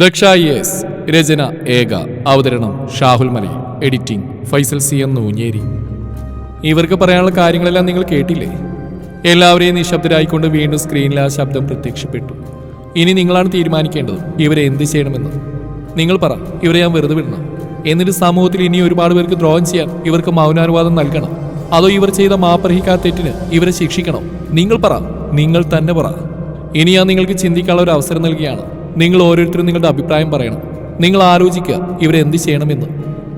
Daksha S രചന ഏക അവതരണം Shahul Mali editing Faisal C M Noonjeri. ഇവർക്ക് പറയാനുള്ള കാര്യങ്ങളെല്ലാം നിങ്ങൾ കേട്ടില്ലേ? എല്ലാവരെയും നിശബ്ദരായിക്കൊണ്ട് വീണ്ടും സ്ക്രീനിൽ ആ ശബ്ദം പ്രത്യക്ഷപ്പെട്ടു. ഇനി നിങ്ങളാണ് തീരുമാനിക്കേണ്ടത് ഇവരെ എന്ത് ചെയ്യണമെന്ന്. നിങ്ങൾ പറ ഇവരെ ഞാൻ വെറുതെ വിടണം. എന്നിട്ട് സമൂഹത്തിൽ ഇനി ഒരുപാട് പേർക്ക് ദ്രോഹം ചെയ്യാൻ ഇവർക്ക് മൗനാനുവാദം നൽകണം. അതോ ഇവർ ചെയ്ത മാപ്പർഹിക്കാത്ത തെറ്റിന് ഇവരെ ശിക്ഷിക്കണം. നിങ്ങൾ പറ നിങ്ങൾ തന്നെ പറ. ഇനി ഞാൻ നിങ്ങൾക്ക് ചിന്തിക്കാനുള്ള ഒരു അവസരം നൽകിയാണ് നിങ്ങൾ ഓരോരുത്തരും നിങ്ങളുടെ അഭിപ്രായം പറയണം. നിങ്ങൾ ആലോചിക്കുക ഇവരെ എന്ത് ചെയ്യണമെന്ന്.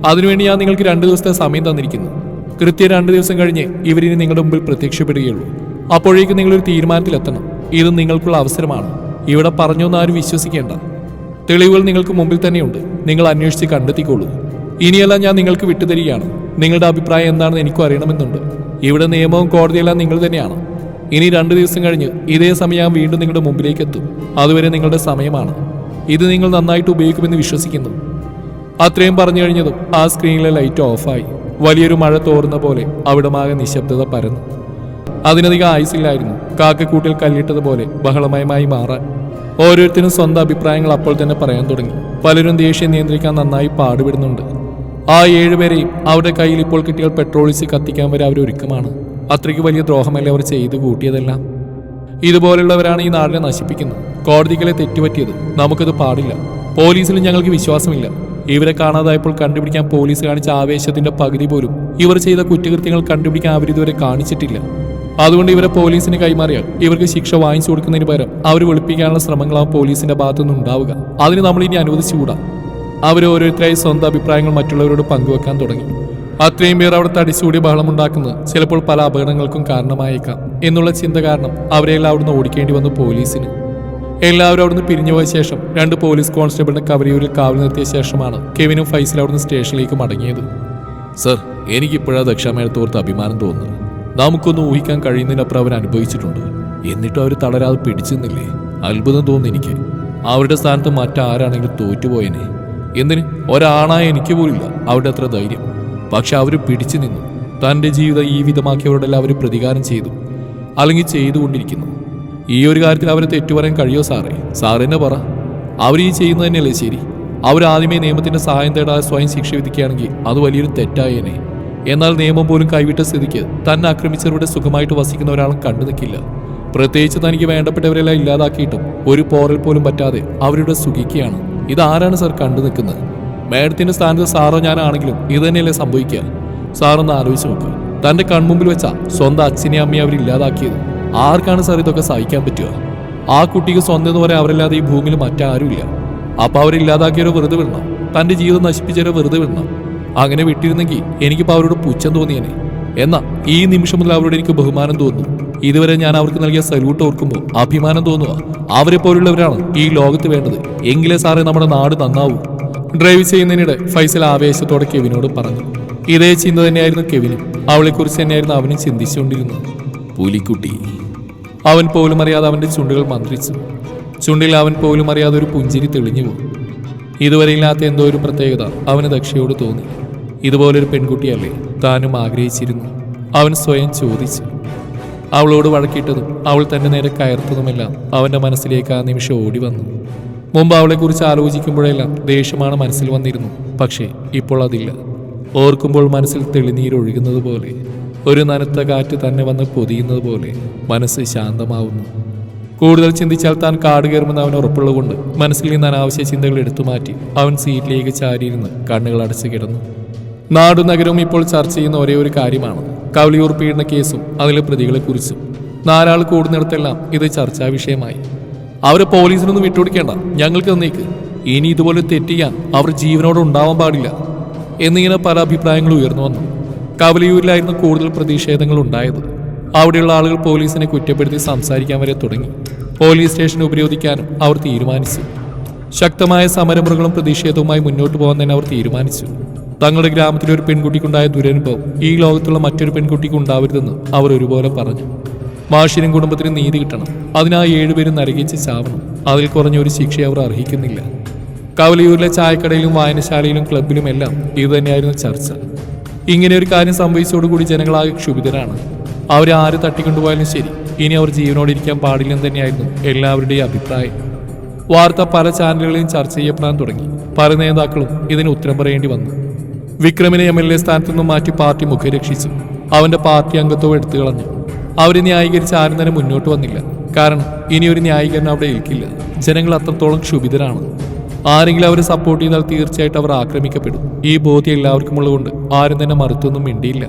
അതിനുവേണ്ടി ഞാൻ നിങ്ങൾക്ക് രണ്ട് ദിവസത്തെ സമയം തന്നിരിക്കുന്നു. കൃത്യം രണ്ട് ദിവസം കഴിഞ്ഞ് ഇവരിനി നിങ്ങളുടെ മുമ്പിൽ പ്രത്യക്ഷപ്പെടുകയുള്ളൂ. അപ്പോഴേക്കും നിങ്ങളൊരു തീരുമാനത്തിലെത്തണം. ഇത് നിങ്ങൾക്കുള്ള അവസരമാണ്. ഇവിടെ പറഞ്ഞൊന്നും ആരും വിശ്വസിക്കേണ്ട. തെളിവുകൾ നിങ്ങൾക്ക് മുമ്പിൽ തന്നെയുണ്ട്. നിങ്ങൾ അന്വേഷിച്ച് കണ്ടെത്തിക്കോളൂ. ഇനിയെല്ലാം ഞാൻ നിങ്ങൾക്ക് വിട്ടുതരികയാണ്. നിങ്ങളുടെ അഭിപ്രായം എന്താണെന്ന് എനിക്കും അറിയണമെന്നുണ്ട്. ഇവിടെ നിയമവും കോടതിയെല്ലാം നിങ്ങൾ തന്നെയാണ്. ഇനി രണ്ട് ദിവസം കഴിഞ്ഞ് ഇതേ സമയം വീണ്ടും നിങ്ങളുടെ മുമ്പിലേക്ക് എത്തും അതുവരെ നിങ്ങളുടെ സമയമാണ്. ഇത് നിങ്ങൾ നന്നായിട്ട് ഉപയോഗിക്കുമെന്ന് വിശ്വസിക്കുന്നു. അത്രയും പറഞ്ഞു കഴിഞ്ഞതും ആ സ്ക്രീനിലെ ലൈറ്റ് ഓഫായി. വലിയൊരു മഴ തോറുന്ന പോലെ അവിടമാകെ നിശബ്ദത പരന്നു. അതിനധികം ആയുസില്ലായിരുന്നു കാക്കക്കൂട്ടിൽ കല്ലിട്ടതുപോലെ ബഹളമയമായി മാറാൻ. ഓരോരുത്തരും സ്വന്തം അഭിപ്രായങ്ങൾ അപ്പോൾ തന്നെ പറയാൻ തുടങ്ങി. പലരും ദേഷ്യം നിയന്ത്രിക്കാൻ നന്നായി പാടുപെടുന്നുണ്ട്. ആ ഏഴുപേരെയും അവരുടെ കയ്യിൽ ഇപ്പോൾ കിട്ടിയാൽ പെട്രോളിച്ച് കത്തിക്കാൻ വരെ അവർ ഒരുക്കമാണ് അത്രയ്ക്ക് വലിയ ദ്രോഹമല്ലേ അവർ ചെയ്തു കൂട്ടിയതെല്ലാം? ഇതുപോലുള്ളവരാണ് ഈ നാടിനെ നശിപ്പിക്കുന്നത്. കോടതികളെ തെറ്റുപറ്റിയത് നമുക്കത് പാടില്ല. പോലീസിൽ ഞങ്ങൾക്ക് വിശ്വാസമില്ല. ഇവരെ കാണാതായപ്പോൾ കണ്ടുപിടിക്കാൻ പോലീസ് കാണിച്ച ആവേശത്തിന്റെ പകുതി പോലും ഇവർ ചെയ്ത കുറ്റകൃത്യങ്ങൾ കണ്ടുപിടിക്കാൻ അവരിതുവരെ കാണിച്ചിട്ടില്ല. അതുകൊണ്ട് ഇവരെ പോലീസിന് കൈമാറിയാൽ ഇവർക്ക് ശിക്ഷ വാങ്ങിച്ചു കൊടുക്കുന്നതിന് പകരം അവർ വെളുപ്പിക്കാനുള്ള ശ്രമങ്ങളാവും പോലീസിന്റെ ഭാഗത്തുനിന്ന് ഉണ്ടാവുക. അതിന് നമ്മൾ ഇനി അനുവദിച്ചുകൂടാ. അവർ ഓരോരുത്തരായി സ്വന്തം അഭിപ്രായങ്ങൾ മറ്റുള്ളവരോട് പങ്കുവെക്കാൻ തുടങ്ങി. അത്രയും പേർ അവിടെ തടിച്ചുകൂടി ബഹളമുണ്ടാക്കുന്നത് ചിലപ്പോൾ പല അപകടങ്ങൾക്കും കാരണമായേക്കാം എന്നുള്ള ചിന്ത കാരണം അവരെല്ലാം അവിടുന്ന് ഓടിക്കേണ്ടി വന്നു പോലീസിന്. എല്ലാവരും അവിടുന്ന് പിരിഞ്ഞുപോയ ശേഷം രണ്ട് പോലീസ് കോൺസ്റ്റബിളിനെ കവരിയൂരിൽ കാവൽ നിർത്തിയ ശേഷമാണ് കെവിനും ഫൈസലും അവിടുന്ന് സ്റ്റേഷനിലേക്ക് മടങ്ങിയത്. സർ എനിക്കിപ്പോഴാ ദക്ഷാമേളത്തോർത്ത് അഭിമാനം തോന്നുന്നു നമുക്കൊന്നും ഊഹിക്കാൻ കഴിയുന്നതിനപ്പുറം അവർ അനുഭവിച്ചിട്ടുണ്ട്. എന്നിട്ടും അവർ തളരാതെ പിടിച്ചെന്നില്ലേ? അത്ഭുതം തോന്നുന്നു എനിക്ക്. അവരുടെ സ്ഥാനത്ത് മറ്റാരാണെങ്കിലും തോറ്റുപോയനെ. എന്തിന്? ഒരാണായ എനിക്ക് പോലില്ല. അവരുടെ അത്ര ധൈര്യം. പക്ഷെ അവർ പിടിച്ചു നിന്നു. തന്റെ ജീവിതം ഈ വിധമാക്കിയവരോടെല്ലാം അവർ പ്രതികാരം ചെയ്തു. അല്ലെങ്കിൽ ചെയ്തുകൊണ്ടിരിക്കുന്നു. ഈ ഒരു കാര്യത്തിൽ അവരെ തെറ്റു പറയാൻ കഴിയോ സാറേ? സാറെന്നെ പറ. അവർ ഈ ചെയ്യുന്നത് തന്നെയല്ലേ ശരി? അവർ ആദ്യമേ നിയമത്തിന്റെ സഹായം തേടാതെ സ്വയം ശിക്ഷ വിധിക്കുകയാണെങ്കിൽ അത് വലിയൊരു തെറ്റായേനെ. എന്നാൽ നിയമം പോലും കൈവിട്ട സ്ഥിതിക്ക് തന്നെ ആക്രമിച്ചവരുടെ സുഖമായിട്ട് വസിക്കുന്ന ഒരാളും കണ്ടു നിൽക്കില്ല. പ്രത്യേകിച്ച് തനിക്ക് വേണ്ടപ്പെട്ടവരെല്ലാം ഇല്ലാതാക്കിയിട്ടും ഒരു പോറൽ പോലും പറ്റാതെ അവരുടെ സുഖിക്കുകയാണ്. ഇതാരാണ് സാർ കണ്ടു നിൽക്കുന്നത്? മേഡത്തിന്റെ സ്ഥാനത്ത് സാറോ ഞാനാണെങ്കിലും ഇത് തന്നെയല്ലേ സംഭവിക്കുക. സാറൊന്ന് ആലോചിച്ച് നോക്കുക തന്റെ കൺമുമ്പിൽ വെച്ച സ്വന്തം അച്ഛനെയും അമ്മയെ അവർ ഇല്ലാതാക്കിയത് ആർക്കാണ് സാർ ഇതൊക്കെ സഹിക്കാൻ പറ്റുക? ആ കുട്ടിക്ക് സ്വന്തം എന്ന് പറയാൻ അവരല്ലാതെ ഈ ഭൂമിയിൽ മറ്റാരുമില്ല. അപ്പൊ അവരില്ലാതാക്കിയവരെ വെറുതെ വിടണം. തന്റെ ജീവിതം നശിപ്പിച്ചവരെ വെറുതെ വിടണം. അങ്ങനെ വിട്ടിരുന്നെങ്കിൽ എനിക്കിപ്പോൾ അവരോട് പുച്ഛം തോന്നിയനെ. എന്നാ ഈ നിമിഷം മുതൽ അവരോട് എനിക്ക് ബഹുമാനം തോന്നുന്നു. ഇതുവരെ ഞാൻ അവർക്ക് നൽകിയ സല്യൂട്ട് ഓർക്കുമ്പോൾ അഭിമാനം തോന്നുക. അവരെ പോലുള്ളവരാണ് ഈ ലോകത്ത് വേണ്ടത്. എങ്കിലേ സാറേ നമ്മുടെ നാട് നന്നാവൂ. ഡ്രൈവ് ചെയ്യുന്നതിനിടെ ഫൈസൽ ആവേശത്തോടെ കെവിനോട് പറഞ്ഞു. ഇതേ ചിന്ത തന്നെയായിരുന്നു കെവിനും. അവളെക്കുറിച്ച് തന്നെയായിരുന്നു അവനും ചിന്തിച്ചുകൊണ്ടിരുന്നത്. പുലിക്കുട്ടി. അവൻ പോലും അറിയാതെ അവന്റെ ചുണ്ടുകൾ മന്ത്രിച്ചു. ചുണ്ടിൽ അവൻ പോലും അറിയാതെ ഒരു പുഞ്ചിരി തെളിഞ്ഞു പോകും ഇതുവരെ ഇല്ലാത്ത എന്തോ ഒരു പ്രത്യേകത അവന് ദക്ഷയോട് തോന്നി. ഇതുപോലൊരു പെൺകുട്ടിയല്ലേ താനും ആഗ്രഹിച്ചിരുന്നു. അവൻ സ്വയം ചോദിച്ചു. അവളോട് വഴക്കിട്ടതും അവൾ തന്റെ നേരെ കയർത്തതുമെല്ലാം അവന്റെ മനസ്സിലേക്ക് ആ നിമിഷം ഓടി വന്നു. മുമ്പ് അവളെക്കുറിച്ച് ആലോചിക്കുമ്പോഴെല്ലാം ദേഷ്യമാണ് മനസ്സിൽ വന്നിരുന്നു. പക്ഷേ ഇപ്പോൾ അതില്ല. ഓർക്കുമ്പോൾ മനസ്സിൽ തെളിനീരൊഴുകുന്നത് പോലെ ഒരു നനത്ത കാറ്റ് തന്നെ വന്ന് പൊതിയുന്നത് പോലെ മനസ്സ് ശാന്തമാവുന്നു. കൂടുതൽ ചിന്തിച്ചാൽ താൻ കാട് കയറുമെന്ന് അവൻ ഉറപ്പുള്ളതുകൊണ്ട് മനസ്സിൽ നിന്ന് അനാവശ്യ ചിന്തകൾ എടുത്തു മാറ്റി അവൻ സീറ്റിലേക്ക് ചാരിയിരുന്ന് കണ്ണുകൾ അടച്ചു കിടന്നു. നാടും നഗരവും ഇപ്പോൾ ചർച്ച ചെയ്യുന്ന ഒരേ ഒരു കാര്യമാണ്. കവലിയൂർ പീഡന കേസും അതിലെ പ്രതികളെക്കുറിച്ചും. നാലാൾ കൂടുന്നിടത്തെല്ലാം ഇത് ചർച്ചാ വിഷയമായി അവരെ പോലീസിനൊന്നും വിട്ടുകൊടുക്കേണ്ട. ഞങ്ങൾക്ക് തന്നേക്ക്. ഇനി ഇതുപോലെ തെറ്റ് ചെയ്യാൻ അവർ ജീവനോടെ ഉണ്ടാവാൻ പാടില്ല. എന്നിങ്ങനെ പല അഭിപ്രായങ്ങളും ഉയർന്നു വന്നു. കവലിയൂരിലായിരുന്നു കൂടുതൽ പ്രതിഷേധങ്ങൾ ഉണ്ടായത്. അവിടെയുള്ള ആളുകൾ പോലീസിനെ കുറ്റപ്പെടുത്തി സംസാരിക്കാൻ വരെ തുടങ്ങി. പോലീസ് സ്റ്റേഷൻ ഉപരോധിക്കാനും അവർ തീരുമാനിച്ചു. ശക്തമായ സമരമുറകളും പ്രതിഷേധവുമായി മുന്നോട്ട് പോകാൻ തന്നെ അവർ തീരുമാനിച്ചു. തങ്ങളുടെ ഗ്രാമത്തിലെ ഒരു പെൺകുട്ടിക്കുണ്ടായ ദുരനുഭവം ഈ ലോകത്തുള്ള മറ്റൊരു പെൺകുട്ടിക്ക് ഉണ്ടാവരുതെന്ന് അവർ ഒരുപോലെ പറഞ്ഞു. മാഷിനും കുടുംബത്തിനും നീതി കിട്ടണം. അതിനാ ഏഴുപേരും നരകിച്ച് ചാവണം. അതിൽ കുറഞ്ഞ ഒരു ശിക്ഷ അവർ അർഹിക്കുന്നില്ല. കവലിയൂരിലെ ചായക്കടയിലും വായനശാലയിലും ക്ലബിലും എല്ലാം ഇത് തന്നെയായിരുന്നു ചർച്ച. ഇങ്ങനെ ഒരു കാര്യം സംഭവിച്ചതോടുകൂടി ജനങ്ങളാകെ ക്ഷുഭിതരാണ്. അവരെ ആര് തട്ടിക്കൊണ്ടുപോയാലും ശരി. ഇനി അവർ ജീവനോടെ ഇരിക്കാൻ പാടില്ലെന്ന് തന്നെയായിരുന്നു എല്ലാവരുടെയും അഭിപ്രായം. വാർത്ത പല ചാനലുകളിലും ചർച്ച ചെയ്യപ്പെടാൻ തുടങ്ങി. പല നേതാക്കളും ഇതിന് ഉത്തരം പറയേണ്ടി വന്നു. വിക്രമിനെ എം എൽ എ സ്ഥാനത്തു നിന്നും മാറ്റി പാർട്ടി മുഖരക്ഷിച്ചു. അവന്റെ പാർട്ടി അംഗത്വം എടുത്തു കളഞ്ഞു അവരെ ന്യായീകരിച്ച് ആരും തന്നെ മുന്നോട്ട് വന്നില്ല. കാരണം ഇനി ഒരു ന്യായീകരണം അവിടെ ഏൽക്കില്ല. ജനങ്ങൾ അത്രത്തോളം ക്ഷുഭിതരാണ്. ആരെങ്കിലും അവരെ സപ്പോർട്ട് ചെയ്താൽ തീർച്ചയായിട്ടും അവർ ആക്രമിക്കപ്പെടും. ഈ ബോധ്യം എല്ലാവർക്കും ഉള്ളതുകൊണ്ട് ആരും തന്നെ മറുത്തൊന്നും മിണ്ടിയില്ല.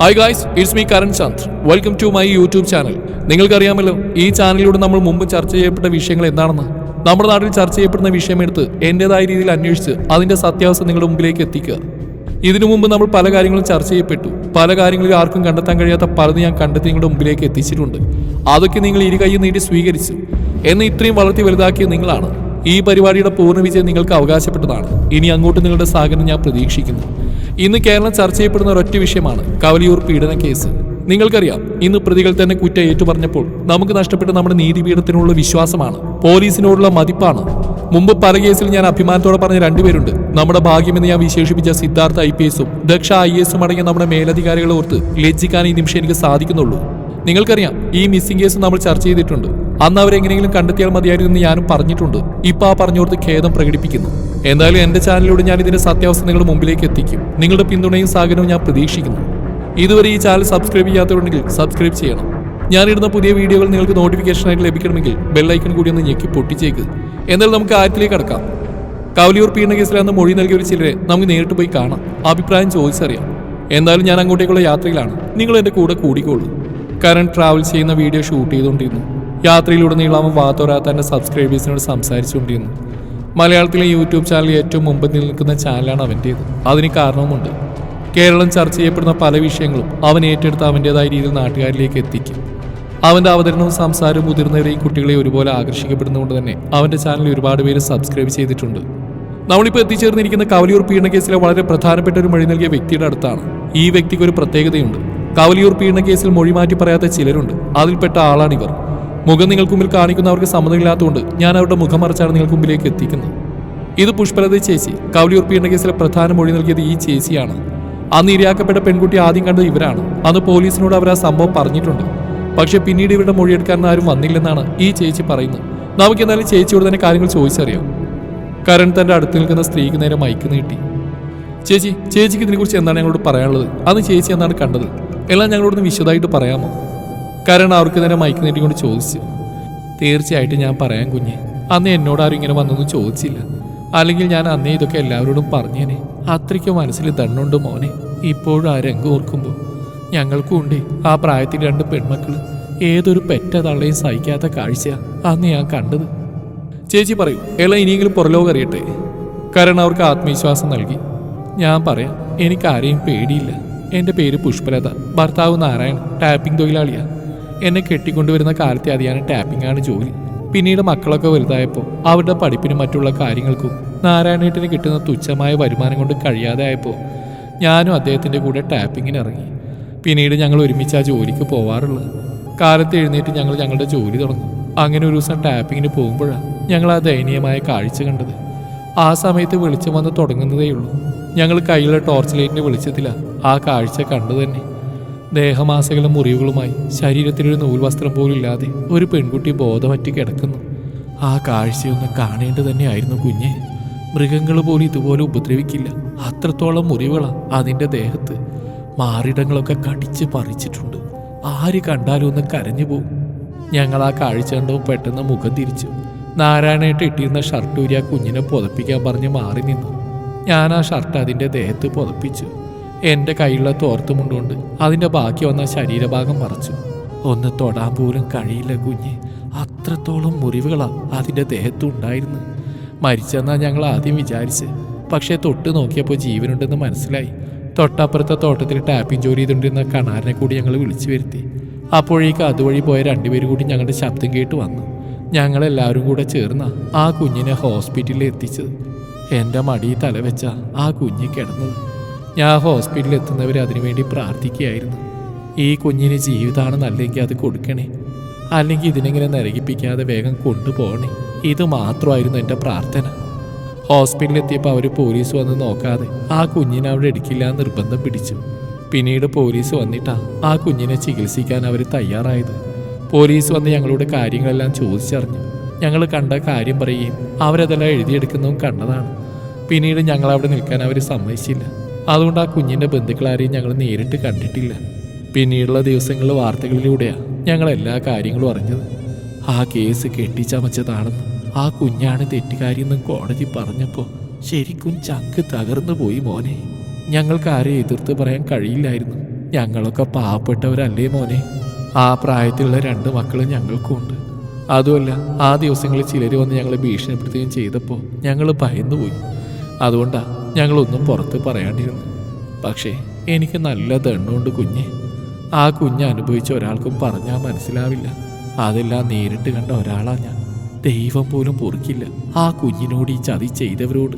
Hi guys it's me Karan Chand welcome to my YouTube channel നിങ്ങൾക്കറിയാമല്ലോ ഈ ചാനലിലൂടെ നമ്മൾ മുമ്പ് ചർച്ച ചെയ്യപ്പെട്ട വിഷയങ്ങൾ എന്താണെന്ന്. നമ്മുടെ നാട്ടിൽ ചർച്ച ചെയ്യപ്പെടുന്ന വിഷയമെടുത്ത് എന്റേതായ രീതിയിൽ അന്വേഷിച്ച് അതിന്റെ സത്യാവസ്ഥ നിങ്ങളുടെ മുമ്പിലേക്ക് എത്തിക്കുക. ഇതിനു മുമ്പ് നമ്മൾ പല കാര്യങ്ങളും ചർച്ച ചെയ്യപ്പെട്ടു. പല കാര്യങ്ങളിൽ ആർക്കും കണ്ടെത്താൻ കഴിയാത്ത പലത് ഞാൻ കണ്ടെത്തി നിങ്ങളുടെ മുമ്പിലേക്ക് എത്തിച്ചിട്ടുണ്ട്. അതൊക്കെ നിങ്ങൾ ഇരു കൈ നീട്ടി സ്വീകരിച്ചു. എന്ന് ഇത്രയും വളർത്തി വലുതാക്കിയ നിങ്ങളാണ്. ഈ പരിപാടിയുടെ പൂർണ വിജയം നിങ്ങൾക്ക് അവകാശപ്പെട്ടതാണ്. ഇനി അങ്ങോട്ട് നിങ്ങളുടെ സഹകരണം ഞാൻ പ്രതീക്ഷിക്കുന്നു. ഇന്ന് കേരളം ചർച്ച ചെയ്യപ്പെടുന്ന ഒരൊറ്റ വിഷയമാണ് കവലിയൂർ പീഡന കേസ്. നിങ്ങൾക്കറിയാം ഇന്ന് പ്രതികൾ തന്നെ കുറ്റം ഏറ്റുപറഞ്ഞപ്പോൾ നമുക്ക് നഷ്ടപ്പെട്ട നമ്മുടെ നീതിപീഠത്തിനുള്ള വിശ്വാസമാണ്. പോലീസിനോടുള്ള മതിപ്പാണ് മുമ്പ് പല കേസിൽ ഞാൻ അഭിമാനത്തോടെ പറഞ്ഞ രണ്ടുപേരുണ്ട്. നമ്മുടെ ഭാഗ്യമെന്ന് ഞാൻ വിശേഷിപ്പിച്ച സിദ്ധാർത്ഥ ഐ പി എസും ദക്ഷ ഐ എസും അടങ്ങിയ നമ്മുടെ മേലധികാരികളെ ഓർത്ത് ലജ്ജിക്കാൻ ഈ നിമിഷം എനിക്ക് സാധിക്കുന്നുള്ളൂ. നിങ്ങൾക്കറിയാം ഈ മിസ്സിംഗ് കേസ് നമ്മൾ ചർച്ച ചെയ്തിട്ടുണ്ട്. അന്ന് അവരെങ്ങനെയെങ്കിലും കണ്ടെത്തിയാൽ മതിയായിരുന്നു എന്ന് ഞാനും പറഞ്ഞിട്ടുണ്ട്. ഇപ്പൊ ആ പറഞ്ഞോർത്ത് ഖേദം പ്രകടിപ്പിക്കുന്നു. എന്തായാലും എന്റെ ചാനലിലൂടെ ഞാൻ ഇതിന്റെ സത്യാവസ്ഥ നിങ്ങളുടെ മുമ്പിലേക്ക് എത്തിക്കും. നിങ്ങളുടെ പിന്തുണയും സഹകരണവും ഞാൻ പ്രതീക്ഷിക്കുന്നു. ഇതുവരെ ഈ ചാനൽ സബ്സ്ക്രൈബ് ചെയ്യാത്തവരുണ്ടെങ്കിൽ സബ്സ്ക്രൈബ് ചെയ്യണം. ഞാനിടുന്ന പുതിയ വീഡിയോകൾ നിങ്ങൾക്ക് നോട്ടിഫിക്കേഷനായിട്ട് ലഭിക്കണമെങ്കിൽ ബെല്ലൈക്കൺ കൂടി ഒന്ന് ഞെക്കി പൊട്ടിച്ചേക്ക്. എന്നാൽ നമുക്ക് കാര്യത്തിലേക്ക് കടക്കാം. കവലിയൂർ പീഡന കേസിൽ അന്ന് മൊഴി നൽകിയ ഒരു ചിലരെ നമുക്ക് നേരിട്ട് പോയി കാണാം. അഭിപ്രായം ചോദിച്ചറിയാം. എന്തായാലും ഞാൻ അങ്ങോട്ടേക്കുള്ള യാത്രയിലാണ്. നിങ്ങൾ എന്റെ കൂടെ കൂടിക്കോളൂ. കരൺ ട്രാവൽ ചെയ്യുന്ന വീഡിയോ ഷൂട്ട് ചെയ്തുകൊണ്ടിരുന്നു. യാത്രയിലൂടെ അവൻ വാത്തോരാത്ത എന്റെ സബ്സ്ക്രൈബേഴ്സിനോട് സംസാരിച്ചുകൊണ്ടിരുന്നു. മലയാളത്തിലെ യൂട്യൂബ് ചാനലിൽ ഏറ്റവും മുമ്പിൽ നിൽക്കുന്ന ചാനലാണ് അവന്റേത് അതിന് കാരണവുമുണ്ട്. കേരളം ചർച്ച ചെയ്യപ്പെടുന്ന പല വിഷയങ്ങളും അവൻ ഏറ്റെടുത്ത് അവന്റേതായ രീതിയിൽ നാട്ടുകാരിലേക്ക് എത്തിക്കും. അവന്റെ അവതരണവും സംസാരവും മുതിർന്നവരെയും കുട്ടികളെ ഒരുപോലെ ആകർഷിക്കപ്പെടുന്നതുകൊണ്ട് തന്നെ അവന്റെ ചാനൽ ഒരുപാട് പേര് സബ്സ്ക്രൈബ് ചെയ്തിട്ടുണ്ട്. നമ്മളിപ്പോൾ എത്തിച്ചേർന്നിരിക്കുന്ന കവലിയൂർ പീഡന കേസിലെ വളരെ പ്രധാനപ്പെട്ട ഒരു മൊഴി നൽകിയ വ്യക്തിയുടെ അടുത്താണ്. ഈ വ്യക്തിക്ക് ഒരു പ്രത്യേകതയുണ്ട്. കവലിയൂർ പീഡന കേസിൽ മൊഴി മാറ്റി പറയാത്ത ചിലരുണ്ട്. അതിൽപ്പെട്ട ആളാണിവർ മുഖം നിങ്ങൾക്ക് മുമ്പിൽ കാണിക്കുന്നവർക്ക് സമ്മതമില്ലാത്തതുകൊണ്ട് ഞാൻ അവരുടെ മുഖം മറച്ചാണ് നിങ്ങൾക്ക് മുമ്പിലേക്ക് എത്തിക്കുന്നത്. ഇത് പുഷ്പലത ചേച്ചി കവലിയൂർ പീഡന കേസിലെ പ്രധാന മൊഴി നൽകിയത് ഈ ചേച്ചിയാണ്. അന്ന് ഇരയാക്കപ്പെട്ട പെൺകുട്ടി ആദ്യം കണ്ടത് ഇവരാണ്. അന്ന് പോലീസിനോട് അവർ ആ സംഭവം പറഞ്ഞിട്ടുണ്ട്. പക്ഷെ പിന്നീട് ഇവരുടെ മൊഴിയെടുക്കാൻ ആരും വന്നില്ലെന്നാണ് ഈ ചേച്ചി പറയുന്നത്. നമുക്ക് എന്നാലും ചേച്ചിയോട് തന്നെ കാര്യങ്ങൾ ചോദിച്ചറിയാം. കരൺ തന്റെ അടുത്ത് നിൽക്കുന്ന സ്ത്രീക്ക് നേരെ മൈക്ക് നീട്ടി. ചേച്ചി ചേച്ചിക്ക് ഇതിനെക്കുറിച്ച് എന്താണ് ഞങ്ങളോട് പറയാനുള്ളത്? അന്ന് ചേച്ചി എന്നാണ് കണ്ടത്? എല്ലാം ഞങ്ങളോടൊന്ന് വിശദമായിട്ട് പറയാമോ? കരൺ അവർക്ക് നേരെ മൈക്ക് നീട്ടിക്കൊണ്ട് ചോദിച്ചു. തീർച്ചയായിട്ടും ഞാൻ പറയാം കുഞ്ഞെ. അന്ന് എന്നോട് ആരും ഇങ്ങനെ വന്നൊന്നും ചോദിച്ചില്ല. അല്ലെങ്കിൽ ഞാൻ അന്നേ ഇതൊക്കെ എല്ലാവരോടും പറഞ്ഞേനെ. അത്രയ്ക്ക് മനസ്സിൽ ദണ്ണുണ്ട് മോനെ. ഇപ്പോഴും ആ രംഗം ഓർക്കുമ്പോൾ ഞങ്ങൾക്കും ഉണ്ട്. ആ പ്രായത്തിൽ രണ്ട് പെൺമക്കൾ ഏതൊരു പെറ്റ തള്ളയും സഹിക്കാത്ത കാഴ്ച അന്ന് ഞാൻ കണ്ടത്. ചേച്ചി പറയൂ എള ഇനിയെങ്കിലും പുറലോകം അറിയട്ടെ? കാരണം അവർക്ക് ആത്മവിശ്വാസം നൽകി. ഞാൻ പറയാം എനിക്കാരെയും പേടിയില്ല. എന്റെ പേര് പുഷ്പലത. ഭർത്താവ് നാരായൺ ടാപ്പിംഗ് തൊഴിലാളിയാണ് എന്നെ കെട്ടിക്കൊണ്ടുവരുന്ന കാലത്തെ അതിയാണ് ടാപ്പിംഗ് ആണ് ജോലി. പിന്നീട് മക്കളൊക്കെ വലുതായപ്പോൾ അവരുടെ പഠിപ്പിനും മറ്റുള്ള കാര്യങ്ങൾക്കും നാരായണേട്ടന് കിട്ടുന്ന തുച്ഛമായ വരുമാനം കൊണ്ട് കഴിയാതെ ആയപ്പോൾ ഞാനും അദ്ദേഹത്തിന്റെ കൂടെ ടാപ്പിങ്ങിന് ഇറങ്ങി പിന്നീട് ഞങ്ങൾ ഒരുമിച്ച് ആ ജോലിക്ക് പോവാറുള്ളത്. കാലത്ത് എഴുന്നേറ്റ് ഞങ്ങൾ ഞങ്ങളുടെ ജോലി തുടങ്ങും. അങ്ങനെ ഒരു ദിവസം ടാപ്പിങ്ങിന് പോകുമ്പോഴാണ് ഞങ്ങൾ ആ ദയനീയമായ കാഴ്ച കണ്ടത്. ആ സമയത്ത് വെളിച്ചം വന്ന് തുടങ്ങുന്നതേ ഉള്ളൂ. ഞങ്ങൾ കയ്യിലെ ടോർച്ച് ലൈറ്റിന്റെ വെളിച്ചത്തിലാണ് ആ കാഴ്ച കണ്ടു തന്നെ. ദേഹമാസകളും മുറിവുകളുമായി ശരീരത്തിലൊരു നൂൽവസ്ത്രം പോലും ഇല്ലാതെ ഒരു പെൺകുട്ടി ബോധമറ്റി കിടക്കുന്നു. ആ കാഴ്ചയൊന്ന് കാണേണ്ടത് തന്നെയായിരുന്നു കുഞ്ഞെ. മൃഗങ്ങൾ പോലും ഇതുപോലെ ഉപദ്രവിക്കില്ല. അത്രത്തോളം മുറിവുകളാണ് അതിന്റെ ദേഹത്ത്. മാറിടങ്ങളൊക്കെ കടിച്ച് പറിച്ചിട്ടുണ്ട്. ആര് കണ്ടാലും ഒന്ന് കരഞ്ഞു പോകും ഞങ്ങൾ ആ കാഴ്ച കണ്ടോ പെട്ടെന്ന് മുഖം തിരിച്ചു. നാരായണേട്ട് ഇട്ടിരുന്ന ഷർട്ട് ഊരി ആ കുഞ്ഞിനെ പുതപ്പിക്കാൻ പറഞ്ഞ് മാറി നിന്നു. ഞാൻ ആ ഷർട്ട് അതിന്റെ ദേഹത്ത് പുതപ്പിച്ചു. എന്റെ കയ്യിലുള്ള തോർത്തുമുണ്ടുകൊണ്ട് അതിന്റെ ബാക്കി വന്ന ശരീരഭാഗം മറച്ചു. ഒന്ന് തൊടാൻ പോലും കഴിയില്ല കുഞ്ഞ്. അത്രത്തോളം മുറിവുകളാണ് അതിന്റെ ദേഹത്തും ഉണ്ടായിരുന്നു. മരിച്ചെന്നാ ഞങ്ങൾ ആദ്യം വിചാരിച്ച് പക്ഷേ തൊട്ട് നോക്കിയപ്പോൾ ജീവനുണ്ടെന്ന് മനസ്സിലായി. തൊട്ടപ്പുറത്തെ തോട്ടത്തിൽ ടാപ്പിംഗ് ജോലി ചെയ്തുകൊണ്ടിരുന്ന കണാരനെ കൂടി ഞങ്ങൾ വിളിച്ചു വരുത്തി. അപ്പോഴേക്ക് അതുവഴി പോയ രണ്ടുപേരും കൂടി ഞങ്ങളുടെ ശബ്ദം കേട്ട് വന്നു. ഞങ്ങളെല്ലാവരും കൂടെ ചേർന്ന ആ കുഞ്ഞിനെ ഹോസ്പിറ്റലിൽ എത്തിച്ചത്. എന്റെ മടിയിൽ തലവെച്ച ആ കുഞ്ഞ് കിടന്നത്. ഞാൻ ഹോസ്പിറ്റലിൽ എത്തുന്നവർ അതിനുവേണ്ടി പ്രാർത്ഥിക്കുകയായിരുന്നു. ഈ കുഞ്ഞിന് ജീവിതമാണെന്നല്ലെങ്കിൽ അത് കൊടുക്കണേ? അല്ലെങ്കിൽ ഇതിനെങ്ങനെ നരകിപ്പിക്കാതെ വേഗം കൊണ്ടുപോകണേ? ഇത് മാത്രമായിരുന്നു എന്റെ പ്രാർത്ഥന. ഹോസ്പിറ്റലിൽ എത്തിയപ്പോൾ അവർ പോലീസ് വന്ന് നോക്കാതെ ആ കുഞ്ഞിനെ അവിടെ എടുക്കില്ല നിർബന്ധം പിടിച്ചു. പിന്നീട് പോലീസ് വന്നിട്ടാ ആ കുഞ്ഞിനെ ചികിത്സിക്കാൻ അവർ തയ്യാറായത്. പോലീസ് വന്ന് ഞങ്ങളുടെ കാര്യങ്ങളെല്ലാം ചോദിച്ചറിഞ്ഞു. ഞങ്ങൾ കണ്ട കാര്യം പറയുകയും അവരതെല്ലാം എഴുതിയെടുക്കുന്നതും കണ്ടതാണ്. പിന്നീട് ഞങ്ങൾ അവിടെ നിൽക്കാൻ അവർ സമ്മതിച്ചില്ല. അതുകൊണ്ട് ആ കുഞ്ഞിന്റെ ബന്ധുക്കളാരെയും ഞങ്ങൾ നേരിട്ട് കണ്ടിട്ടില്ല. പിന്നീടുള്ള ദിവസങ്ങളിൽ വാർത്തകളിലൂടെയാണ് ഞങ്ങൾ എല്ലാ കാര്യങ്ങളും അറിഞ്ഞത്. ആ കേസ് കെട്ടിച്ചമച്ചതാണെന്ന്. ആ കുഞ്ഞാണ് തെറ്റുകാരിയെന്നും കോടതി പറഞ്ഞപ്പോൾ ശരിക്കും ചങ്ക് തകർന്നു പോയി മോനെ. ഞങ്ങൾക്ക് ആരെ എതിർത്ത് പറയാൻ കഴിയില്ലായിരുന്നു. ഞങ്ങളൊക്കെ പാവപ്പെട്ടവരല്ലേ മോനെ. ആ പ്രായത്തിലുള്ള രണ്ട് മക്കളും ഞങ്ങൾക്കുണ്ട് അതുമല്ല ആ ദിവസങ്ങളിൽ ചിലർ വന്ന് ഞങ്ങളെ ഭീഷണിപ്പെടുത്തുകയും ചെയ്തപ്പോൾ ഞങ്ങൾ ഭയന്നുപോയി. അതുകൊണ്ടാണ് ഞങ്ങളൊന്നും പുറത്ത് പറയാണ്ടിരുന്നു പക്ഷേ എനിക്ക് നല്ല ദണ്ണുണ്ട് കുഞ്ഞ്. ആ കുഞ്ഞ് അനുഭവിച്ച ഒരാൾക്കും പറഞ്ഞാൽ മനസ്സിലാവില്ല. അതെല്ലാം നേരിട്ട് കണ്ട ഒരാളാണ് ഞാൻ. ദൈവം പോലും പൊറുക്കില്ല. ആ കുഞ്ഞിനോട് ഈ ചതി ചെയ്തവരോട്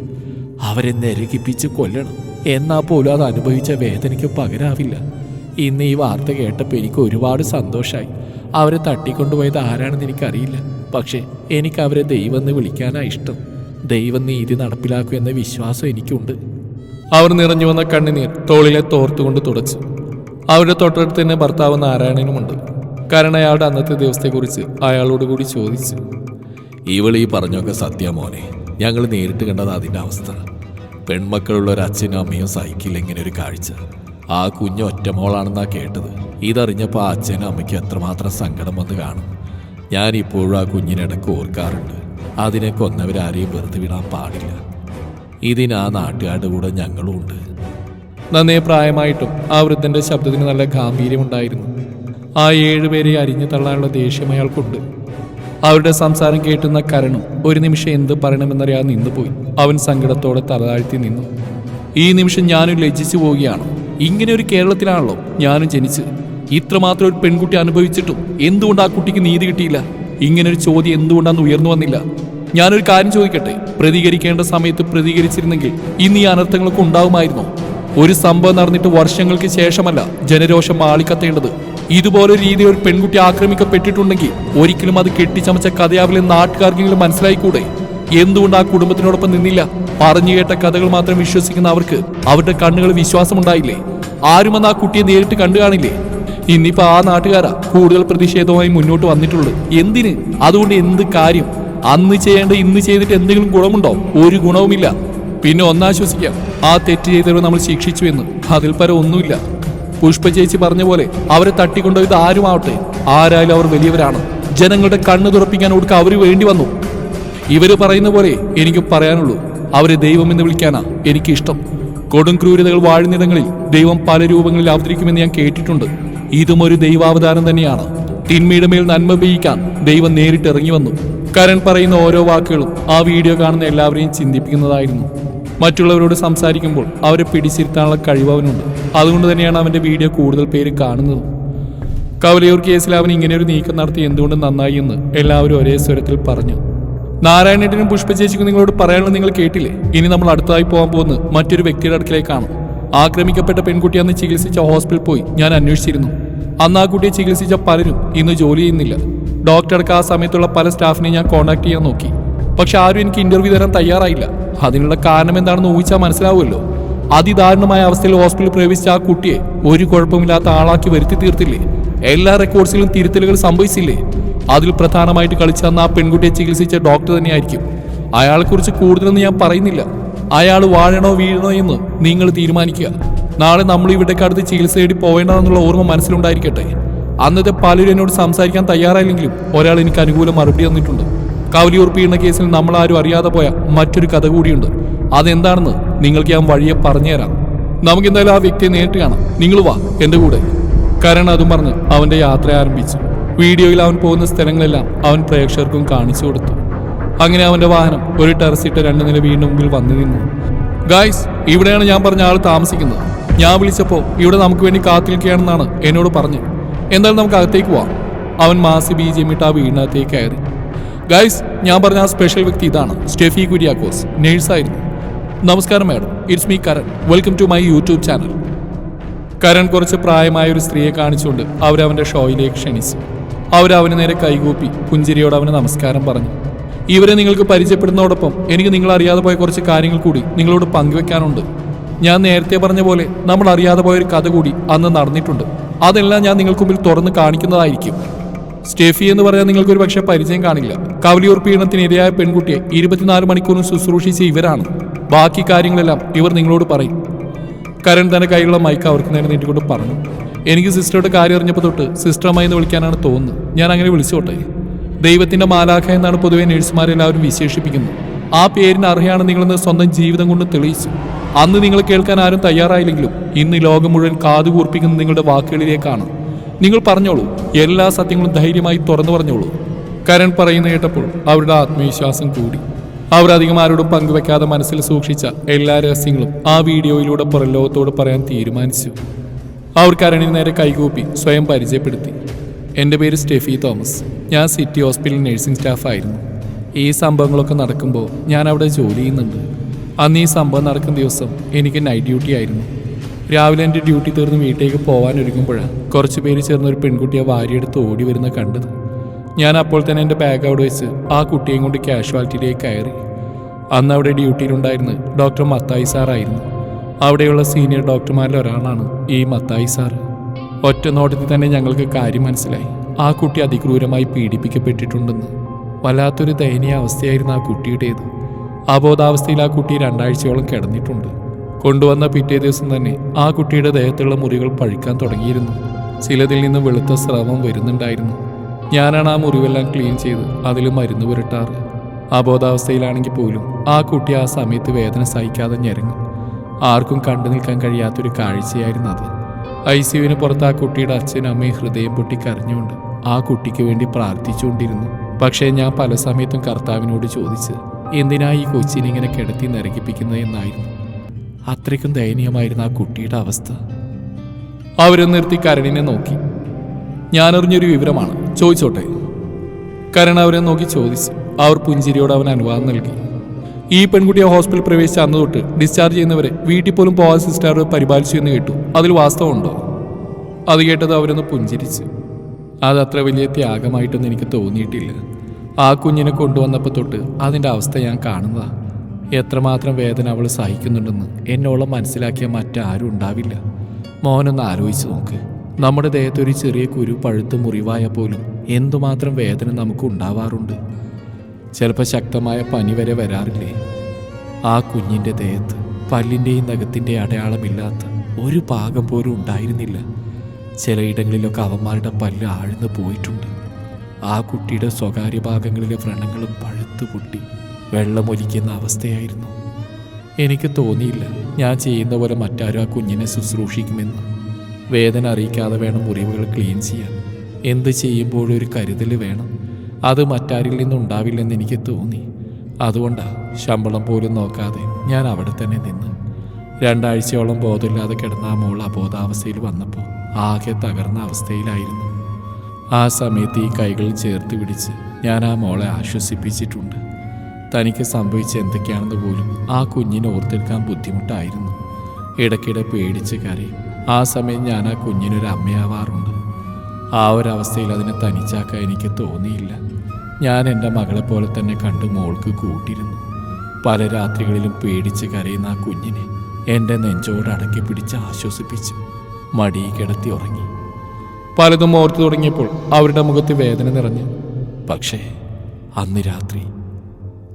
അവരെ നരകിപ്പിച്ച് കൊല്ലണം. എന്നാ പോലും അത് അനുഭവിച്ച വേദനയ്ക്ക് പകരാവില്ല. ഇന്ന് ഈ വാർത്ത കേട്ടപ്പോൾ എനിക്ക് ഒരുപാട് സന്തോഷമായി അവരെ തട്ടിക്കൊണ്ടുപോയത് ആരാണെന്ന് എനിക്കറിയില്ല. പക്ഷേ എനിക്ക് അവരെ ദൈവം എന്ന് വിളിക്കാനാ ഇഷ്ടം. ദൈവം നീതി നടപ്പിലാക്കും എന്ന വിശ്വാസം എനിക്കുണ്ട്. അവർ നിറഞ്ഞു വന്ന കണ്ണുനീർ തോളിലെ തോർത്തുകൊണ്ട് തുടച്ചു. അവരുടെ തൊട്ടടുത്ത് തന്നെ ഭർത്താവ് നാരായണനുമുണ്ട്. കാരണം അയാളുടെ അന്നത്തെ ദിവസത്തെക്കുറിച്ച് അയാളോട് കൂടി ചോദിച്ചു. ഇവൾ ഈ പറഞ്ഞൊക്കെ സത്യ മോനെ. ഞങ്ങൾ നേരിട്ട് കണ്ടത് അതിന്റെ അവസ്ഥ. പെൺമക്കളുള്ള ഒരു അച്ഛനും അമ്മയും സഹിക്കില്ല ഇങ്ങനെ ഒരു കാഴ്ച. ആ കുഞ്ഞ് ഒറ്റമോളാണെന്നാ കേട്ടത്. ഇതറിഞ്ഞപ്പോൾ ആ അച്ഛനും അമ്മയ്ക്കും എത്രമാത്രം സങ്കടം വന്ന് കാണും. ഞാൻ ഇപ്പോഴും ആ കുഞ്ഞിനിടക്ക് ഓർക്കാറുണ്ട്. അതിനെ കൊന്നവരാരെയും വെറുതെ വിടാൻ പാടില്ല. ഇതിന് ആ നാട്ടുകാരുടെ കൂടെ ഞങ്ങളും ഉണ്ട്. നന്നേ പ്രായമായിട്ടും ആ വൃദ്ധന്റെ ശബ്ദത്തിന് നല്ല ഗാംഭീര്യമുണ്ടായിരുന്നു. ആ ഏഴുപേരെ അരിഞ്ഞു തള്ളാനുള്ള ദേഷ്യം അയാൾക്കുണ്ട്. അവരുടെ സംസാരം കേട്ടുന്ന കരണം ഒരു നിമിഷം എന്ത് പറയണമെന്നറിയാതെ നിന്നുപോയി. അവൻ സങ്കടത്തോടെ തലതാഴ്ത്തി നിന്നു. ഈ നിമിഷം ഞാനും ലജ്ജിച്ചു പോവുകയാണ്. ഇങ്ങനെ ഒരു കേരളത്തിലാണല്ലോ ഞാനും ജനിച്ച് ഇത്രമാത്രം ഒരു പെൺകുട്ടി അനുഭവിച്ചിട്ടും എന്തുകൊണ്ട് ആ കുട്ടിക്ക് നീതി കിട്ടിയില്ല? ഇങ്ങനെ ഒരു ചോദ്യം എന്തുകൊണ്ടാന്ന് ഉയർന്നു വന്നില്ല. ഞാനൊരു കാര്യം ചോദിക്കട്ടെ? പ്രതികരിക്കേണ്ട സമയത്ത് പ്രതികരിച്ചിരുന്നെങ്കിൽ ഇന്ന് ഈ അനർത്ഥങ്ങളൊക്കെ ഉണ്ടാകുമായിരുന്നോ ഒരു സംഭവം നടന്നിട്ട് വർഷങ്ങൾക്ക് ശേഷമല്ല ജനരോഷം ആളിക്കത്തേണ്ടത് ഇതുപോലെ രീതിയിൽ ഒരു പെൺകുട്ടി ആക്രമിക്കപ്പെട്ടിട്ടുണ്ടെങ്കിൽ ഒരിക്കലും അത് കെട്ടിച്ചമച്ച കഥയാവിലെ നാട്ടുകാർക്കെങ്കിലും മനസ്സിലായിക്കൂടെ? എന്തുകൊണ്ട് ആ കുടുംബത്തിനോടൊപ്പം നിന്നില്ല? പറഞ്ഞു കേട്ട കഥകൾ മാത്രം വിശ്വസിക്കുന്ന അവർക്ക് അവരുടെ കണ്ണുകൾ വിശ്വാസമുണ്ടായില്ലേ? ആരുമെന്ന് ആ കുട്ടിയെ നേരിട്ട് കണ്ടു കാണില്ലേ? ഇന്നിപ്പോ ആ നാട്ടുകാരാ കൂടുതൽ പ്രതിഷേധവുമായി മുന്നോട്ട് വന്നിട്ടുള്ളത്. എന്തിന്? അതുകൊണ്ട് എന്ത് കാര്യം? അന്ന് ചെയ്യേണ്ട ഇന്ന് ചെയ്തിട്ട് എന്തെങ്കിലും ഗുണമുണ്ടോ? ഒരു ഗുണവുമില്ല. പിന്നെ ഒന്നാശ്വസിക്കാം. ആ തെറ്റ് ചെയ്തവരെ നമ്മൾ ശിക്ഷിച്ചു എന്ന്. അതിൽ പരം ഒന്നുമില്ല. പുഷ്പ ചേച്ചി പറഞ്ഞ പോലെ അവരെ തട്ടിക്കൊണ്ടുപോയത് ആരുമാവട്ടെ ആരായാലും അവർ വലിയവരാണ്. ജനങ്ങളുടെ കണ്ണു തുറപ്പിക്കാൻ കൊടുക്ക അവർ വേണ്ടി വന്നു. ഇവർ പറയുന്ന പോലെ എനിക്ക് പറയാനുള്ളൂ. അവരെ ദൈവം എന്ന് വിളിക്കാനാ എനിക്കിഷ്ടം. കൊടും ക്രൂരതകൾ വാഴുന്നിടങ്ങളിൽ ദൈവം പല രൂപങ്ങളിൽ അവതരിക്കുമെന്ന് ഞാൻ കേട്ടിട്ടുണ്ട്. ഇതും ഒരു ദൈവാവതാരം തന്നെയാണ്. തിന്മയുടെ മേൽ നന്മ പെയ്യിക്കാൻ ദൈവം നേരിട്ട് ഇറങ്ങി വന്നു. കരൺ പറയുന്ന ഓരോ വാക്കുകളും ആ വീഡിയോ കാണുന്ന എല്ലാവരെയും ചിന്തിപ്പിക്കുന്നതായിരുന്നു. മറ്റുള്ളവരോട് സംസാരിക്കുമ്പോൾ അവരെ പിടിച്ചിരുത്താനുള്ള കഴിവ് അവനുണ്ട്. അതുകൊണ്ട് തന്നെയാണ് അവന്റെ വീഡിയോ കൂടുതൽ പേര് കാണുന്നത്. കവലയൂർ കേസിൽ അവൻ ഇങ്ങനെ ഒരു നീക്കം നടത്തി എന്തുകൊണ്ട് നന്നായി എന്ന് എല്ലാവരും ഒരേ സ്വരത്തിൽ പറഞ്ഞു. നാരായണേട്ടനും പുഷ്പചേച്ചിക്കും നിങ്ങളോട് പറയാനുള്ളത് നിങ്ങൾ കേട്ടില്ലേ? ഇനി നമ്മൾ അടുത്തായി പോകാൻ പോകുന്നത് മറ്റൊരു വ്യക്തിയുടെ അടുക്കിലേക്കാണ്. ആക്രമിക്കപ്പെട്ട പെൺകുട്ടി അന്ന് ചികിത്സിച്ച ഹോസ്പിറ്റലിൽ പോയി. ഞാൻ അന്വേഷിച്ചിരുന്നു. അന്ന് ആ കുട്ടിയെ ചികിത്സിച്ച പലരും ഇന്ന് ജോലി ചെയ്യുന്നില്ല. ഡോക്ടർക്ക് ആ സമയത്തുള്ള പല സ്റ്റാഫിനെ ഞാൻ കോൺടാക്ട് ചെയ്യാൻ നോക്കി. പക്ഷെ ആരും എനിക്ക് ഇന്റർവ്യൂ തരാൻ തയ്യാറായില്ല. അതിനുള്ള കാരണം എന്താണെന്ന് ഊഹിച്ചാൽ മനസ്സിലാവുമല്ലോ. അതിദാരുണമായ അവസ്ഥയിൽ ഹോസ്പിറ്റലിൽ പ്രവേശിച്ച ആ കുട്ടിയെ ഒരു കുഴപ്പമില്ലാത്ത ആളാക്കി വരുത്തി തീർത്തില്ലേ? എല്ലാ റെക്കോർഡ്സിലും തിരുത്തലുകൾ സംഭവിച്ചില്ലേ? അതിൽ പ്രധാനമായിട്ട് കളിച്ച അന്ന് ആ പെൺകുട്ടിയെ ചികിത്സിച്ച ഡോക്ടർ തന്നെയായിരിക്കും. അയാളെക്കുറിച്ച് കൂടുതലൊന്നും ഞാൻ പറയുന്നില്ല. അയാൾ വാഴണോ വീഴണോ എന്ന് നിങ്ങൾ തീരുമാനിക്കുക. നാളെ നമ്മൾ ഇവിടേക്ക് അടുത്ത് ചികിത്സ തേടി പോവേണ്ടതെന്നുള്ള ഓർമ്മ മനസ്സിലുണ്ടായിരിക്കട്ടെ. അന്നത്തെ പലരും എന്നോട് സംസാരിക്കാൻ തയ്യാറായില്ലെങ്കിലും ഒരാൾ എനിക്ക് അനുകൂല മറുപടി തന്നിട്ടുണ്ട്. കവലിയൂർ കേസിൽ നമ്മൾ ആരും അറിയാതെ പോയ മറ്റൊരു കഥ കൂടിയുണ്ട്. അതെന്താണെന്ന് നിങ്ങൾക്ക് ഞാൻ വഴിയെ പറഞ്ഞുതരാം. നമുക്ക് എന്തായാലും ആ വ്യക്തിയെ നേരിട്ട് കാണാം. നിങ്ങൾ വാ എന്റെ കൂടെ. കരൺ അതും പറഞ്ഞ് അവന്റെ യാത്ര ആരംഭിച്ചു. വീഡിയോയിൽ അവൻ പോകുന്ന സ്ഥലങ്ങളെല്ലാം അവൻ പ്രേക്ഷകർക്കും കാണിച്ചു കൊടുത്തു. അങ്ങനെ അവന്റെ വാഹനം ഒരു ടെറസിട്ട് രണ്ട് നില വീണ്ടും മുമ്പിൽ വന്നു നിന്നു. ഗായ്സ് ഇവിടെയാണ് ഞാൻ പറഞ്ഞ ആൾ താമസിക്കുന്നത്. ഞാൻ വിളിച്ചപ്പോൾ ഇവിടെ നമുക്ക് വേണ്ടി കാത്തിരിക്കുകയാണെന്നാണ് എന്നോട് പറഞ്ഞത്. എന്തായാലും നമുക്ക് അകത്തേക്ക് പോവാം. അവൻ മാസി ബി ജെ ഇട്ട് ആ വീടിനകത്തേക്ക് കയറി. ഗൈസ് ഞാൻ പറഞ്ഞ ആ സ്പെഷ്യൽ വ്യക്തി ഇതാണ്. സ്റ്റെഫി കുര്യാക്കോസ് നേഴ്സായിരുന്നു. നമസ്കാരം madam. It's me Karan. Welcome to my YouTube channel Karan കുറച്ച് പ്രായമായ ഒരു സ്ത്രീയെ കാണിച്ചുകൊണ്ട് അവരവന്റെ ഷോയിലേക്ക് ക്ഷണിച്ചു. അവരവന് നേരെ കൈകൂപ്പി പുഞ്ചിരിയോട് അവന് നമസ്കാരം പറഞ്ഞു. ഇവരെ നിങ്ങൾക്ക് പരിചയപ്പെടുന്നതോടൊപ്പം എനിക്ക് നിങ്ങൾ അറിയാതെ പോയ കുറച്ച് കാര്യങ്ങൾ കൂടി നിങ്ങളോട് പങ്കുവെക്കാനുണ്ട്. ഞാൻ നേരത്തെ പറഞ്ഞ പോലെ നമ്മൾ അറിയാതെ പോയ ഒരു കഥ കൂടി അന്ന് നടന്നിട്ടുണ്ട്. അതെല്ലാം ഞാൻ നിങ്ങൾക്ക് മുമ്പിൽ തുറന്ന് കാണിക്കുന്നതായിരിക്കും. സ്റ്റെഫി എന്ന് പറയാൻ നിങ്ങൾക്ക് ഒരു പക്ഷേ പരിചയം കാണില്ല. കവലിയൂർ പീഡനത്തിനിരയായ പെൺകുട്ടിയെ ഇരുപത്തിനാല് മണിക്കൂറും ശുശ്രൂഷിച്ച ഇവരാണ്. ബാക്കി കാര്യങ്ങളെല്ലാം ഇവർ നിങ്ങളോട് പറയും. കരൺ തന്റെ കയ്യിലുള്ള മൈക്ക് അവർക്ക് നേരെ നീട്ടിക്കൊണ്ട് പറഞ്ഞു. എനിക്ക് സിസ്റ്ററുടെ കാര്യം അറിഞ്ഞപ്പോൾ തൊട്ട് സിസ്റ്റർ അമ്മ എന്ന് വിളിക്കാനാണ് തോന്നുന്നത്. ഞാൻ അങ്ങനെ വിളിച്ചോട്ടെ. ദൈവത്തിന്റെ മാലാഖ എന്നാണ് പൊതുവെ നഴ്സുമാരെല്ലാവരും വിശേഷിപ്പിക്കുന്നത്. ആ പേരിന് അർഹയാണ് നിങ്ങളെന്ന് സ്വന്തം ജീവിതം കൊണ്ട് തെളിയിച്ചു. അന്ന് നിങ്ങൾ കേൾക്കാൻ ആരും തയ്യാറായില്ലെങ്കിലും ഇന്ന് ലോകം മുഴുവൻ കാതുകൂർപ്പിക്കുന്ന നിങ്ങളുടെ വാക്കുകളിലേക്കാണ്. നിങ്ങൾ പറഞ്ഞോളൂ. എല്ലാ സത്യങ്ങളും ധൈര്യമായി തുറന്നു പറഞ്ഞോളൂ. കരൺ പറയുന്ന കേട്ടപ്പോൾ അവരുടെ ആത്മവിശ്വാസം കൂടി. അവർ അധികം ആരോടും പങ്കുവെക്കാതെ മനസ്സിൽ സൂക്ഷിച്ച എല്ലാ രഹസ്യങ്ങളും ആ വീഡിയോയിലൂടെ പുറം ലോകത്തോട് പറയാൻ തീരുമാനിച്ചു. അവർ കരണിന് നേരെ കൈകൂപ്പി സ്വയം പരിചയപ്പെടുത്തി. എന്റെ പേര് സ്റ്റെഫി തോമസ്. ഞാൻ സിറ്റി ഹോസ്പിറ്റൽ നഴ്സിംഗ് സ്റ്റാഫായിരുന്നു. ഈ സംഭവങ്ങളൊക്കെ നടക്കുമ്പോൾ ഞാൻ അവിടെ ജോലി ചെയ്യുന്നുണ്ട്. അന്ന് ഈ സംഭവം നടക്കുന്ന ദിവസം എനിക്ക് നൈറ്റ് ഡ്യൂട്ടി ആയിരുന്നു. രാവിലെ എന്റെ ഡ്യൂട്ടി തീർന്ന് വീട്ടിലേക്ക് പോകാൻ ഒരുങ്ങുമ്പോഴാണ് കുറച്ച് പേര് ചേർന്ന് ഒരു പെൺകുട്ടിയെ വാരിയെടുത്ത് ഓടി വരുന്ന കണ്ടത്. ഞാൻ അപ്പോൾ തന്നെ എന്റെ ബാഗ് അവിടെ വെച്ച് ആ കുട്ടിയെയും കൊണ്ട് കാഷ്വാലിറ്റിയിലേക്ക് കയറി. അന്ന് അവിടെ ഡ്യൂട്ടിയിലുണ്ടായിരുന്ന ഡോക്ടർ മത്തായി സാറായിരുന്നു. അവിടെയുള്ള സീനിയർ ഡോക്ടർമാരിൽ ഒരാളാണ് ഈ മത്തായി സാർ. ഒറ്റ നോട്ടത്തിൽ തന്നെ ഞങ്ങൾക്ക് കാര്യം മനസ്സിലായി. ആ കുട്ടി അതിക്രൂരമായി പീഡിപ്പിക്കപ്പെട്ടിട്ടുണ്ടെന്ന്. വല്ലാത്തൊരു ദയനീയ അവസ്ഥയായിരുന്നു ആ കുട്ടിയുടേത്. അബോധാവസ്ഥയിൽ ആ കുട്ടി രണ്ടാഴ്ചയോളം കിടന്നിട്ടുണ്ട്. കൊണ്ടുവന്ന പിറ്റേ ദിവസം തന്നെ ആ കുട്ടിയുടെ ദേഹത്തുള്ള മുറികൾ പഴിക്കാൻ തുടങ്ങിയിരുന്നു. ചിലതിൽ നിന്ന് വെളുത്ത സ്രവം വരുന്നുണ്ടായിരുന്നു. ഞാനാണ് ആ മുറിവെല്ലാം ക്ലീൻ ചെയ്ത് അതിൽ മരുന്ന് പുരട്ടാറ്. അബോധാവസ്ഥയിലാണെങ്കിൽ പോലും ആ കുട്ടി ആ സമയത്ത് വേദന സഹിക്കാതെ ഞെരങ്ങും. ആർക്കും കണ്ടു നിൽക്കാൻ കഴിയാത്തൊരു കാഴ്ചയായിരുന്നു അത്. ഐ സിയുവിന് പുറത്ത് ആ കുട്ടിയുടെ അച്ഛനും അമ്മയും ഹൃദയം പൊട്ടി കരഞ്ഞുകൊണ്ട് ആ കുട്ടിക്ക് വേണ്ടി പ്രാർത്ഥിച്ചുകൊണ്ടിരുന്നു. പക്ഷേ ഞാൻ പല സമയത്തും കർത്താവിനോട് ചോദിച്ച് എന്തിനാ ഈ കൊച്ചിനെ ഇങ്ങനെ കിടത്തി നരകിപ്പിക്കുന്നത് എന്നായിരുന്നു. അത്രയ്ക്കും ദയനീയമായിരുന്ന ആ കുട്ടിയുടെ അവസ്ഥ. അവരെ നിർത്തി കരണിനെ നോക്കി. ഞാനറിഞ്ഞൊരു വിവരമാണ്. ചോദിച്ചോട്ടെ? കരൺ അവരെ നോക്കി ചോദിച്ചു അവർ പുഞ്ചിരിയോട് അവൻ അനുവാദം നൽകി. ഈ പെൺകുട്ടിയെ ഹോസ്പിറ്റൽ പ്രവേശിച്ച അന്ന് തൊട്ട് ഡിസ്ചാർജ് ചെയ്യുന്നവരെ വീട്ടിൽ പോലും പോകാൻ സിസ്റ്റർ പരിപാലിച്ചു എന്ന് കേട്ടു. അതിൽ വാസ്തവമുണ്ടോ? അത് കേട്ടത് അവരൊന്ന് പുഞ്ചിരിച്ചു. അത് അത്ര വലിയ ത്യാഗമായിട്ടൊന്നും എനിക്ക് തോന്നിയിട്ടില്ല. ആ കുഞ്ഞിനെ കൊണ്ടുവന്നപ്പോൾ തൊട്ട് അതിന്റെ അവസ്ഥ ഞാൻ കാണുന്നതാ. എത്രമാത്രം വേദന അവൾ സഹിക്കുന്നുണ്ടെന്ന് എന്നോളം മനസ്സിലാക്കിയ മറ്റാരും ഉണ്ടാവില്ല. മോനൊന്ന് ആലോചിച്ച് നോക്ക്. നമ്മുടെ ദേഹത്ത് ഒരു ചെറിയ കുരു പഴുത്ത് മുറിവായ പോലും എന്തുമാത്രം വേദന നമുക്ക് ഉണ്ടാവാറുണ്ട്? ചിലപ്പോൾ ശക്തമായ പനി വരെ വരാറില്ലേ? ആ കുഞ്ഞിന്റെ ദേഹത്ത് പല്ലിന്റെയും നഖത്തിന്റെ അടയാളമില്ലാത്ത ഒരു ഭാഗം പോലും ഉണ്ടായിരുന്നില്ല. ചിലയിടങ്ങളിലൊക്കെ അവന്മാരുടെ പല്ല് ആഴ്ന്നു പോയിട്ടുണ്ട്. ആ കുട്ടിയുടെ സ്വകാര്യ ഭാഗങ്ങളിലെ വ്രണങ്ങളും പഴുത്തു പൊട്ടി വെള്ളമൊലിക്കുന്ന അവസ്ഥയായിരുന്നു. എനിക്ക് തോന്നിയില്ല ഞാൻ ചെയ്യുന്ന പോലെ മറ്റാരും ആ കുഞ്ഞിനെ ശുശ്രൂഷിക്കുമെന്ന്. വേദന അറിയിക്കാതെ വേണം മുറിവുകൾ ക്ലീൻ ചെയ്യാൻ. എന്ത് ചെയ്യുമ്പോഴും ഒരു കരുതൽ വേണം. അത് മറ്റാരിൽ നിന്നുണ്ടാവില്ലെന്ന് എനിക്ക് തോന്നി. അതുകൊണ്ടാണ് ശമ്പളം പോലും നോക്കാതെ ഞാൻ അവിടെ തന്നെ നിന്ന്. രണ്ടാഴ്ചയോളം ബോധമില്ലാതെ കിടന്ന ആ മോൾ അബോധാവസ്ഥയിൽ വന്നപ്പോൾ ആകെ തകർന്ന അവസ്ഥയിലായിരുന്നു. ആ സമയത്ത് ഈ കൈകൾ ചേർത്ത് പിടിച്ച് ഞാൻ ആ മോളെ ആശ്വസിപ്പിച്ചിട്ടുണ്ട്. തനിക്ക് സംഭവിച്ച എന്തൊക്കെയാണെന്ന് പോലും ആ കുഞ്ഞിനെ ഓർത്തെടുക്കാൻ ബുദ്ധിമുട്ടായിരുന്നു. ഇടയ്ക്കിടെ പേടിച്ച് കരയും. ആ സമയം ഞാൻ ആ കുഞ്ഞിനൊരു അമ്മയാവാറുണ്ട്. ആ ഒരു അവസ്ഥയിൽ അതിനെ തനിച്ചാക്കാൻ എനിക്ക് തോന്നിയില്ല. ഞാൻ എന്റെ മകളെ പോലെ തന്നെ കണ്ട് മോൾക്ക് കൂട്ടിരുന്നു. പല രാത്രികളിലും പേടിച്ച് കരയുന്ന ആ കുഞ്ഞിനെ എന്റെ നെഞ്ചോട് അടക്കി പിടിച്ച് ആശ്വസിപ്പിച്ചു. മടി കിടത്തി ഉറങ്ങി. പലതും ഓർത്തു തുടങ്ങിയപ്പോൾ അവരുടെ മുഖത്ത് വേദന നിറഞ്ഞു. പക്ഷേ അന്ന് രാത്രി